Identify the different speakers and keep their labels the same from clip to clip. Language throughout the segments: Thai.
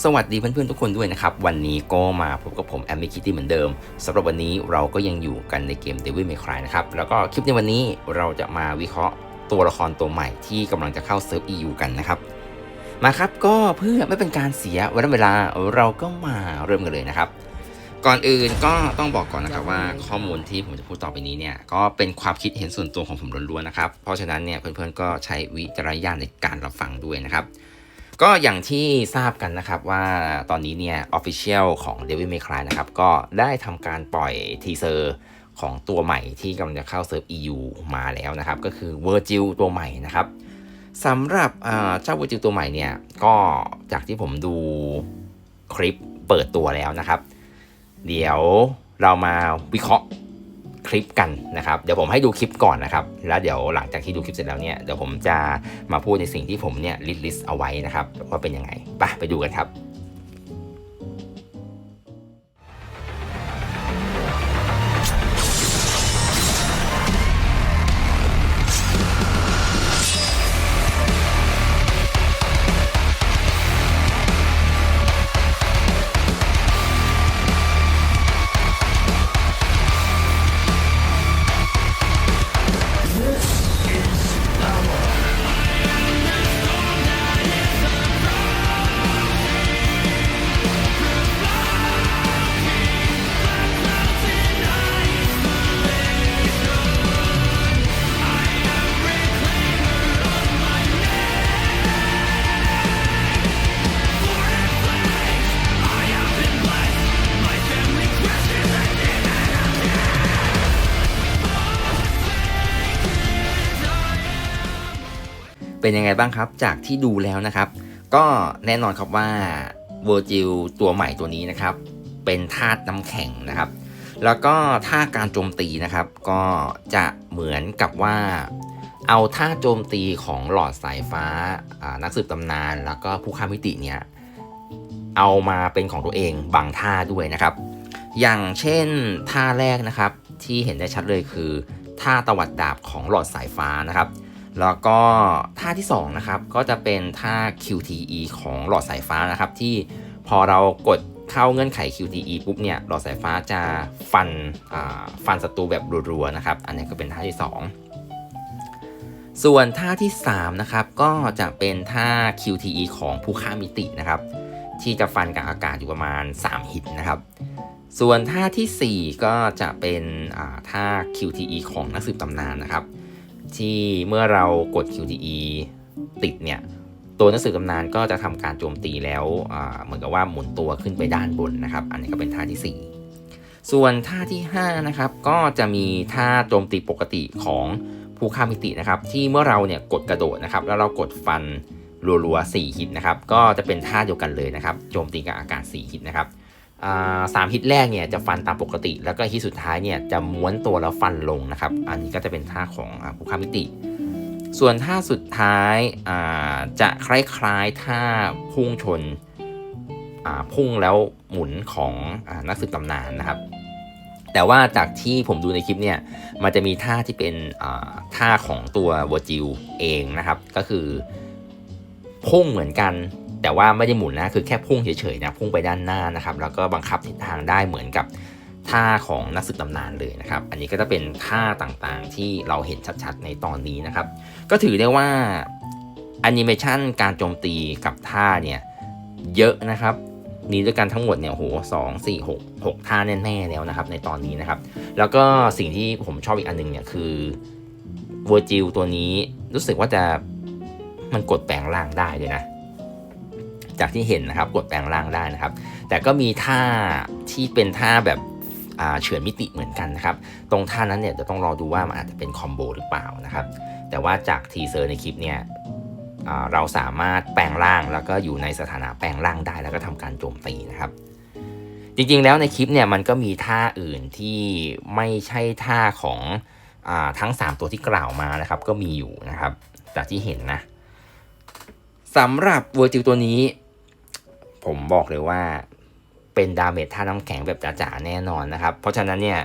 Speaker 1: สวัสดีเพื่อนๆทุกคนด้วยนะครับ วันนี้ก็มาพบกับผมแอมมี่คิตตี้เหมือนเดิมสำหรับวันนี้เราก็ยังอยู่กันในเกม Devil May Cry นะครับ แล้วก็คลิปในวันนี้เราจะมาวิเคราะห์ตัวละครตัวใหม่ที่กำลังจะเข้าเซิร์ฟ EU กันนะครับ มาครับก็เพื่อไม่เป็นการเสียวันเวลาเราก็มาเริ่มกันเลยนะครับ ก่อนอื่นก็ต้องบอกก่อนนะครับว่าข้อมูลที่ผมจะพูดต่อไปนี้เนี่ยก็เป็นความคิดเห็นส่วนตัวของผมล้วนๆนะครับเพราะฉะนั้นเนี่ยเพื่อนๆก็ใช้วิจารณญาณในการรับฟังด้วยนะครับ ก็อย่างที่ทราบกันนะครับว่าตอนนี้เนี่ย Official ของ Devil May Cry นะครับ ก็ได้ทำการปล่อยทีเซอร์ของตัวใหม่ที่กำลังจะเข้าเซิร์ฟ EU มาแล้วนะครับ ก็คือ Virgil ตัวใหม่นะครับสำหรับอ่าเจ้า Virgil ตัวใหม่เนี่ย ก็จากที่ผมดูคลิปเปิดตัวแล้วนะครับ เดี๋ยวเรามาวิเคราะห์ ลิปกันนะครับ เดี๋ยวผมให้ดูคลิปก่อนนะครับ แล้วเดี๋ยวหลังจากที่ดูคลิปเสร็จแล้วเนี่ย เดี๋ยวผมจะมาพูดในสิ่งที่ผมเนี่ยลิสต์เอาไว้นะครับว่าเป็นยังไง ไปไปดูกันครับ เป็นยังไงบ้างครับ จากที่ดูแล้วนะครับ ก็แน่นอนครับว่าเวอร์จิลตัวใหม่ตัวนี้นะครับ เป็นธาตุน้ำแข็งนะครับ แล้วก็ท่าการโจมตีนะครับ ก็จะเหมือนกับว่า เอาท่าโจมตีของหลอดสายฟ้านักสืบตำนาน แล้วก็ผู้ข้ามมิติเนี่ยเอามาเป็นของตัวเองบางท่าด้วยนะครับ อย่างเช่นท่าแรกนะครับที่เห็นได้ชัดเลยคือท่าตวัดดาบของหลอดสายฟ้านะครับ แล้วก็ท่าที่2นะครับก็จะเป็นท่า QTE ของหลอดสายฟ้านะครับ ที่พอเรากดเข้าเงื่อนไข QTE ปุ๊บเนี่ยหลอดสายฟ้าจะฟันอ่าฟันศัตรูแบบรัวๆนะครับ อันนี้ก็เป็นท่าที่ 2 ส่วนท่าที่3นะครับก็จะเป็นท่า QTE ของผู้ฆ่ามิตินะครับ ที่จะฟันกับอากาศอยู่ประมาณ3ฮิตนะครับ ส่วนท่าทีสี่4 ก็จะเป็นอ่าท่า QTE ของนักสืบตำนานนะครับ ที่เมื่อเรากด QTE ติดเนี่ย ตัวหนังสือตำนานก็จะทำการโจมตีแล้วเหมือนกับว่าหมุนตัวขึ้นไปด้านบนนะครับ อันนี้ก็เป็นท่าที่ 4 ส่วนท่าที่ 5 นะครับ ก็จะมีท่าโจมตีปกติของผู้ฆ่ามิตินะครับ ที่เมื่อเราเนี่ยกดกระโดดนะครับ แล้วเรากดฟันรัวๆ4ฮิตนะครับ ก็จะเป็นท่าเดียวกันเลยนะครับ โจมตีกับอากาศ4ฮิตนะครับ สามฮิตแรกเนี่ยจะฟันตามปกติ แล้วก็ฮิตสุดท้ายเนี่ยจะม้วนตัวแล้วฟันลงนะครับ อันนี้ก็จะเป็นท่าของอ่าผู้ามิติ ส่วนท่าสุดท้ายาจะคล้ายๆท่าพุ่งชนพุ่งแล้วหมุนของอนักสืบตำนานนะครับ แต่ว่าจากที่ผมดูในคลิปเนี่ยมันจะมีท่าที่เป็นท่าของตัววอจิลเองนะครับ ก็คือพุ่งเหมือนกัน แต่ว่าไม่ได้หมุนนะคือแค่พุ่งเฉยๆนะพุ่งไปด้านหน้านะครับ แล้วก็บังคับทิศทางได้เหมือนกับท่าของนักสืบตำนานเลยนะครับ อันนี้ก็จะเป็นท่าต่างๆที่เราเห็นชัดๆในตอนนี้นะครับ ก็ถือได้ว่าแอนิเมชันการโจมตีกับท่าเนี่ยเยอะนะครับมีด้วยกันทั้งหมดเนี่ยโหสองสี่หกหกท่าแน่ๆแล้วนะครับ ในตอนนี้นะครับ แล้วก็สิ่งที่ผมชอบอีกอันหนึงเนี่ยคือเวอร์จิลตัวนี้รู้สึกว่าจะมันกดแปลงร่างได้เลยนะ จากที่เห็นนะครับ กดแปลงร่างได้นะครับ แต่ก็มีท่าที่เป็นท่าแบบเฉือนมิติเหมือนกันนะครับ ตรงท่านั้นเนี่ยจะต้องรอดูว่ามันอาจจะเป็นคอมโบหรือเปล่านะครับ แต่ว่าจากทีเซอร์ในคลิปเนี่ยเราสามารถแปลงร่างแล้วก็อยู่ในสถานะแปลงร่างได้แล้วก็ทำการโจมตีนะครับ จริงๆแล้วในคลิปเนี่ยมันก็มีท่าอื่นที่ไม่ใช่ท่าของอทั้ง 3 ตัวที่กล่าวมานะครับ ก็มีอยู่นะครับจากที่เห็นนะสำหรับเวอร์จิลตัวนี้ ผมบอกเลยว่าเป็นดาเมจท่าน้ำแข็งแบบจ๋าๆแน่นอนนะครับ เพราะฉะนั้นเนี่ย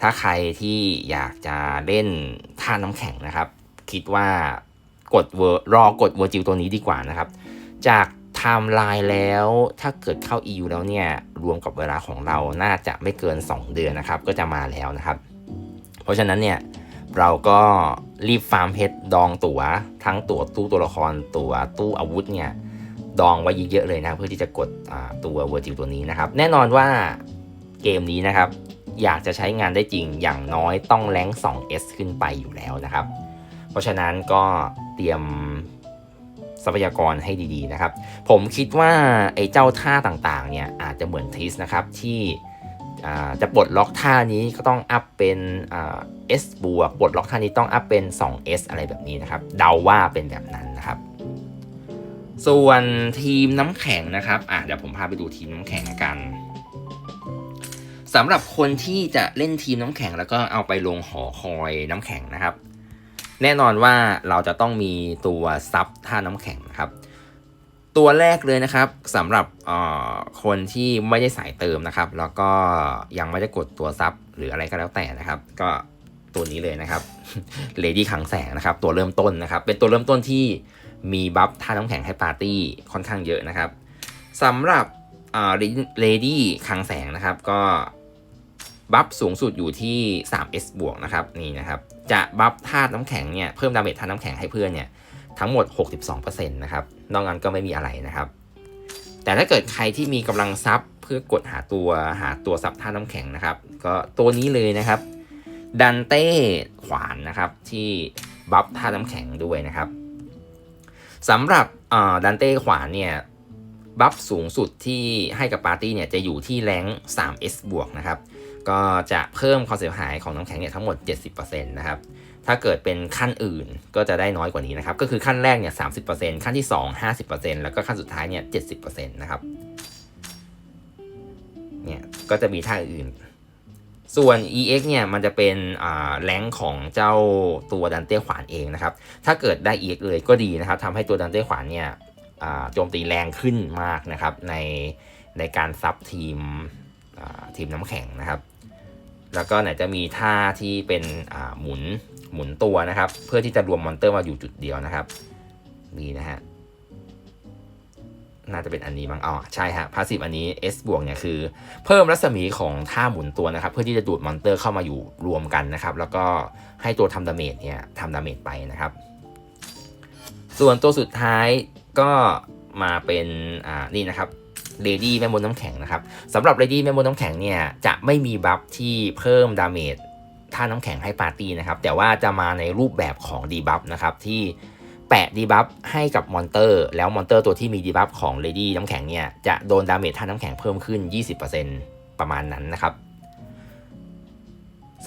Speaker 1: ถ้าใครที่อยากจะเล่นท่าน้ำแข็งนะครับ คิดว่ากดเวอร์รอกดเวอร์จิลตัวนี้ดีกว่านะครับ จากไทม์ไลน์แล้วถ้าเกิดเข้า EU แล้วเนี่ยรวมกับเวลาของเราน่าจะไม่เกิน 2 เดือนนะครับ ก็จะมาแล้วนะครับ เพราะฉะนั้นเนี่ยเราก็รีบฟาร์มเพชรดองตัว๋วทั้งตั๋วตู้ตัวละครตั๋วตู้อาวุธเนี่ย ดองไว้เยอะๆเลยนะ เพื่อที่จะกดตัวเวอร์จิวตัวนี้นะครับ แน่นอนว่าเกมนี้นะครับ อยากจะใช้งานได้จริงอย่างน้อยต้องแรง2 S ขึ้นไปอยู่แล้วนะครับ เพราะฉะนั้นก็เตรียมทรัพยากรให้ดีๆนะครับ ผมคิดว่าไอ้เจ้าท่าต่างๆ เนี่ยอาจจะเหมือนทิสนะครับที่จะปลดล็อกท่านี้ก็ต้องอัพเป็น S บวกปลดล็อกท่านี้ต้องอัพเป็น 2S อะไรแบบนี้นะครับ เดาว่าเป็นแบบนั้น ส่วนทีมน้ำแข็งนะครับอะเดี๋ยวผมพาไปดูทีมน้ำแข็งกันสำหรับคนที่จะเล่นทีมน้ำแข็งแล้วก็เอาไปลงหอคอยน้ำแข็งนะครับ แน่นอนว่าเราจะต้องมีตัวซับท่าน้ำแข็งนะครับ ตัวแรกเลยนะครับสำหรับคนที่ไม่ได้สายเติมนะครับ แล้วก็ยังไม่ได้กดตัวซับหรืออะไรก็แล้วแต่นะครับ ก็ตัวนี้เลยนะครับเลดี้ขังแสงนะครับ ตัวเริ่มต้นนะครับ เป็นตัวเริ่มต้นที่ มีบัฟท่าน้ำแข็งให้ปาร์ตี้ค่อนข้างเยอะนะครับสำหรับเลดี้ขังแสงนะครับก็บัฟสูงสุดอยู่ที่ 3s บวกนะครับนี่นะครับจะบัฟธาตุน้ำแข็งเนี่ยเพิ่มดาเมจธาตุน้ำแข็งให้เพื่อนเนี่ยทั้งหมด 62%นะครับนอกนั้นก็ไม่มีอะไรนะครับ แต่ถ้าเกิดใครที่มีกำลังซับเพื่อกดหาตัวหาตัวซับธาตุน้ำแข็งนะครับ ก็ตัวนี้เลยนะครับดันเต้ขวานนะครับที่บัฟธาตุน้ำแข็งด้วยนะครับ สำหรับดันเต้ขวานเนี่ยบัฟสูงสุดที่ให้กับปาร์ตี้เนี่ยจะอยู่ที่แรง 3s บวกนะครับ ก็จะเพิ่มความเสียหายของน้ำแข็งเนี่ยทั้งหมด 70%นะครับ ถ้าเกิดเป็นขั้นอื่นก็จะได้น้อยกว่านี้นะครับ ก็คือขั้นแรกเนี่ย 30%ขั้นที่ 2 50%แล้วก็ขั้นสุดท้ายเนี่ย 70%นะครับ เนี่ยก็จะมีท่าอื่น ส่วน EX เนี่ยมันจะเป็นแรงของเจ้าตัวดันเต้ขวานเองนะครับ ถ้าเกิดได้ EX เลยก็ดีนะครับทำให้ตัวดันเต้ขวานเนี่ยโจมตีแรงขึ้นมากนะครับในในการซับทีมทีมน้ำแข็งนะครับ แล้วก็ไหนจะมีท่าที่เป็นหมุนหมุนตัวนะครับ เพื่อที่จะรวมมอนเตอร์มาอยู่จุดเดียวนะครับนี่นะฮะ น่าจะเป็นอันนี้มั้งอ๋อใช่ฮะพาสซีฟอันนี้ S บวกเนี่ยคือ เพิ่มรัศมีของท่าหมุนตัวนะครับ เพื่อที่จะดูดมอนเตอร์เข้ามาอยู่รวมกันนะครับ แล้วก็ให้ตัวทำดาเมจเนี่ยทำดาเมจไปนะครับ ส่วนตัวสุดท้ายก็มาเป็นอ่านี่นะครับเลดี้แม่มดน้ำแข็งนะครับสำหรับเลดี้แม่มดน้ำแข็งเนี่ยจะไม่มีบัฟที่เพิ่มดาเมจท่าน้ำแข็งให้ปาร์ตี้นะครับ แต่ว่าจะมาในรูปแบบของดีบัฟนะครับที่ แปะดีบัฟให้กับมอนเตอร์ แล้วมอนเตอร์ตัวที่มีดีบัฟของเลดี้น้ำแข็งเนี่ย จะโดนดาเมจท่าน้ำแข็งเพิ่มขึ้น 20%ประมาณนั้นนะครับ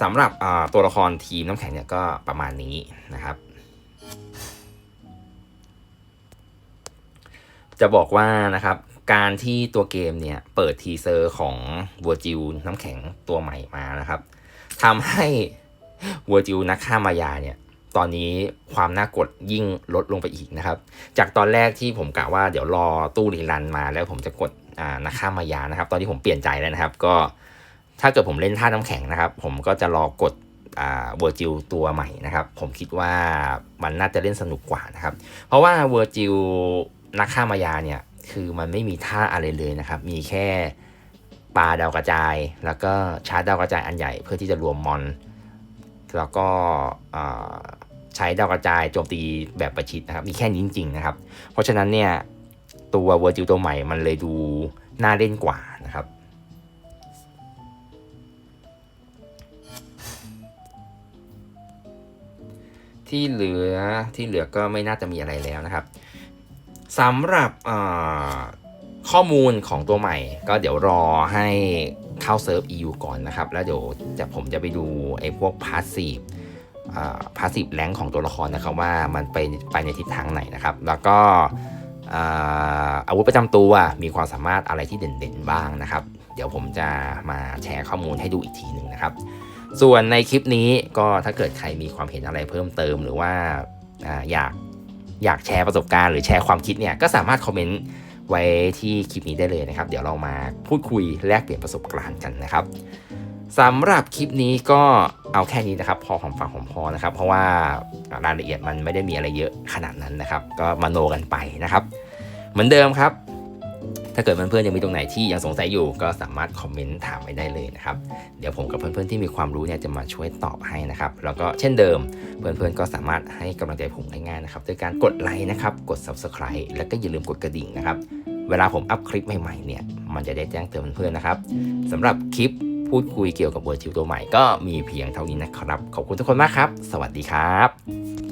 Speaker 1: สำหรับตัวละครทีมน้ำแข็งเนี่ยก็ประมาณนี้นะครับ จะบอกว่านะครับการที่ตัวเกมเนี่ยเปิดทีเซอร์ของวัวจิวน้ำแข็งตัวใหม่มานะครับทำให้วัวจิวนักฆ่ามายาเนี่ย ตอนนี้ความน่ากดยิ่งลดลงไปอีกนะครับ จากตอนแรกที่ผมกะว่าเดี๋ยวรอตู้รีรันมาแล้วผมจะกดนักฆ่ามายานะครับ ตอนนี้ผมเปลี่ยนใจแล้วนะครับ ก็ถ้าเกิดผมเล่นท่าน้ำแข็งนะครับ ผมก็จะรอกดเวอร์จิลตัวใหม่นะครับ ผมคิดว่ามันน่าจะเล่นสนุกกว่านะครับ เพราะว่าเวอร์จิลนักฆ่ามายาเนี่ยคือมันไม่มีท่าอะไรเลยนะครับ มีแค่ปลาดาวกระจาย แล้วก็ชาร์จดาวกระจายอันใหญ่เพื่อที่จะรวมมอน แล้วก็ใช้ดาวกระจายโจมตีแบบประชิดนะครับมีแค่นี้จริงๆนะครับ เพราะฉะนั้นเนี่ยตัวเวอร์จิลตัวใหม่มันเลยดูน่าเล่นกว่านะครับ ที่เหลือที่เหลือก็ไม่น่าจะมีอะไรแล้วนะครับสำหรับข้อมูลของตัวใหม่ ก็เดี๋ยวรอให้ เข้าเซิร์ฟ EU ก่อนนะครับ แล้วเดี๋ยวจะผมจะไปดูไอ้พวกพาสซีฟพาสซีฟแรงของตัวละครนะครับว่ามันไปไปในทิศทางไหนนะครับ แล้วก็อาวุธประจำตัวมีความสามารถอะไรที่เด่นๆบ้างนะครับ เดี๋ยวผมจะมาแชร์ข้อมูลให้ดูอีกทีหนึ่งนะครับ ส่วนในคลิปนี้ก็ถ้าเกิดใครมีความเห็นอะไรเพิ่มเติมหรือว่าอยากอยากแชร์ประสบการณ์หรือแชร์ความคิดเนี่ยก็สามารถคอมเมนต์ ไว้ที่คลิปนี้ได้เลยนะครับ เดี๋ยวเรามาพูดคุยแลกเปลี่ยนประสบการณ์กันนะครับสำหรับคลิปนี้ก็เอาแค่นี้นะครับ พอหอมฟังหอมพอนะครับ เพราะว่ารายละเอียดมันไม่ได้มีอะไรเยอะขนาดนั้นนะครับ ก็มาโนกันไปนะครับ เหมือนเดิมครับ ถ้าเกิดเพื่อนๆยังมีตรงไหนที่ยังสงสัยอยู่ ก็สามารถคอมเมนต์ถามไว้ได้เลยนะครับ เดี๋ยวผมกับเพื่อนๆที่มีความรู้เนี่ยจะมาช่วยตอบให้นะครับ แล้วก็เช่นเดิม เพื่อนๆก็สามารถให้กำลังใจผมง่ายๆนะครับด้วยการกดไลค์นะครับ กด subscribe แล้วก็อย่าลืมกดกระดิ่งนะครับ เวลาผมอัพคลิปใหม่ๆเนี่ยมันจะได้แจ้งเตือนเพื่อนๆนะครับสำหรับคลิปพูดคุยเกี่ยวกับเวอร์ชิวตัวใหม่ก็มีเพียงเท่านี้นะครับ ขอบคุณทุกคนมากครับ สวัสดีครับ